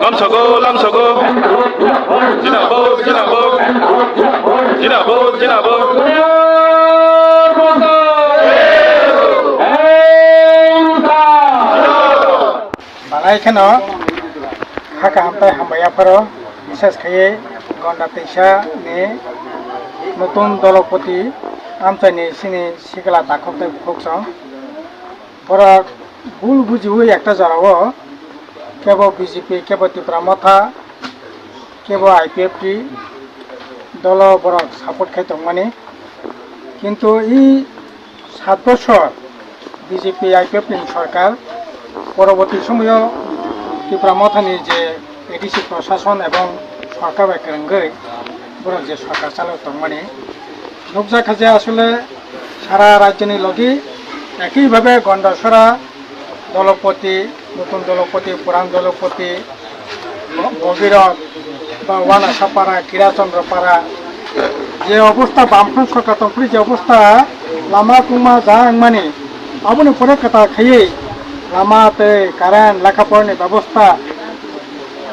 Lam Sogo, Lam Sogo, Jinabo, Jinabo, Jinabo, Jinabo. এখানে হাকা হামতায় হামাইয়াফার বিশেষ খাইয়ে গন্ডা তৈসা নিয়ে নতুন দলপতি আমচাইনি সিনি সিগলা দাখবতে ভোগসং বড় ভুল বুঝিবই একটা জড়াও কেবল বিজেপি কেবল ত্রিপুরা মথা, কেবল আইপিএফটি দল বড় সাপোর্ট খাইতো মানে। কিন্তু এই সাত বছর বিজেপি আইপিএফটি সরকার পরবর্তী সময়েও ত্রিপুরা মথানি যে এডিসি প্রশাসন এবং সরকার একরঙ্গै বরং যে সরকার চালাতো মানে নুকজাখা যে আসলে সারা রাজ্যনি লগি একইভাবে গন্ডাসরা দলপতি, নতুন দলপতি, পুরান দলপতি, ভগীরথ বা ওয়ানাসাপাড়া কিরাচন্দ্রপাড়া যে অবস্থা বামফ্রন্ট সরকার তখন যে অবস্থা, লামা কুমা যা মানে আবনি পরে কথা খাইয়ে লামাতে কারেন্ট লেখাপড়ানি ব্যবস্থা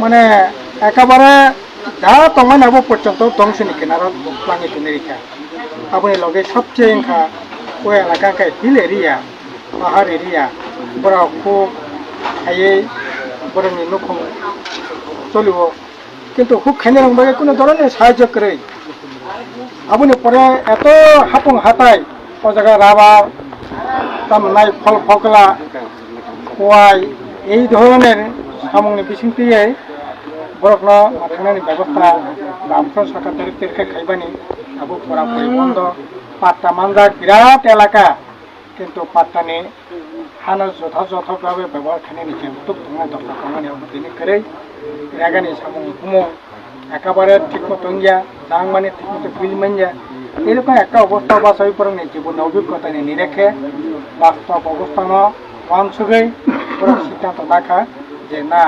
মানে একেবারে যা তমাই নাব পর্যন্ত ধ্বংসনি কিনারত লাঙি তুলে রেখা আপনি লগে সবচেয়ে এংখা ওই এলাকাকে হিল এরিয়া পাহাড় এরিয়া বড় খুব খাইয়ে বড়নি নখুন চলিব কিন্তু খুব খেলে রংবাগে কোনো ধরনের সাহায্য করে আপনি পরে এত হাপুং হাতায় ও জায়গায় রাবার তামনাই ফল ফকলা কোয়াই এই ধরনের সামগ্রী বিসিংটিয়ে বরফন মাথানানি ব্যবস্থা বামফ্র সরকার তরফ থেকে খাইবানি আবু পুরাপুরি বন্ধ পাট্টা মালদার বিরাট এলাকা। কিন্তু পাট্টানি হানা যথাযথভাবে ব্যবহার ব্যবহারখানি নিচে খুব ধুমে দখল খামানি দিনে করে রাগানি সামু হুমো একেবারে ঠিক মতো ইয়া জাং মানে ঠিক মতো বিল মানিয়া এরকম একটা অবস্থা বাস হয়ে পড়ে জীবনে অভিজ্ঞতা নিয়ে নিরেখে বাস্তব অবস্থান অঞ্চলেই পুরো সিদ্ধান্ত দেখা যে না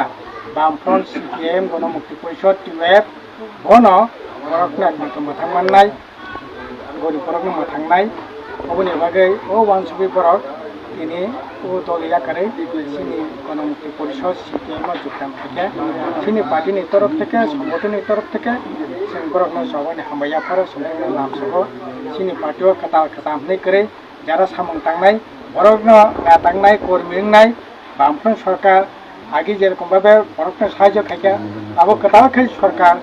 বামফ্রন্ট সিপিএম গণমুক্তি পরিষদ টিউএফ ঘন বরকনাথ মতো মাথাঙ্গন নাই। गरिबफोरक नमा थांनाय अबनि बागै अ वानसुबिफोरक তিনি ও দল এলাকারে তিনি গণমুক্তি পরিষদ সিপিএম যোগদান থেকে। তিনি পার্টির তরফ থেকে সংগঠনের তরফ থেকে সেগুলো সবাই হামাইয়া ফেরো সবাই নাম সহ তিনি পার্টিও কাতা কাতা হামনি করে যারা সামং টাংনাই বরগ্ন গাতাংনাই কর্মী নাই সরকার আগে যেরকমভাবে ভারতকে সাহায্য খাইকা আবু তাও খাই সরকার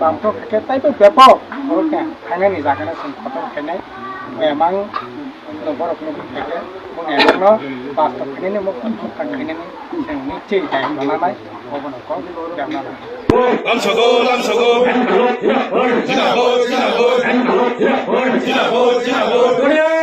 বামটো খাইকে তাই ব্যাপক ভারতকে হাঙানি জাগানা সিং খতম খাইনাই এমাং বরফ নতুন খাইকে বাস্তব মুখ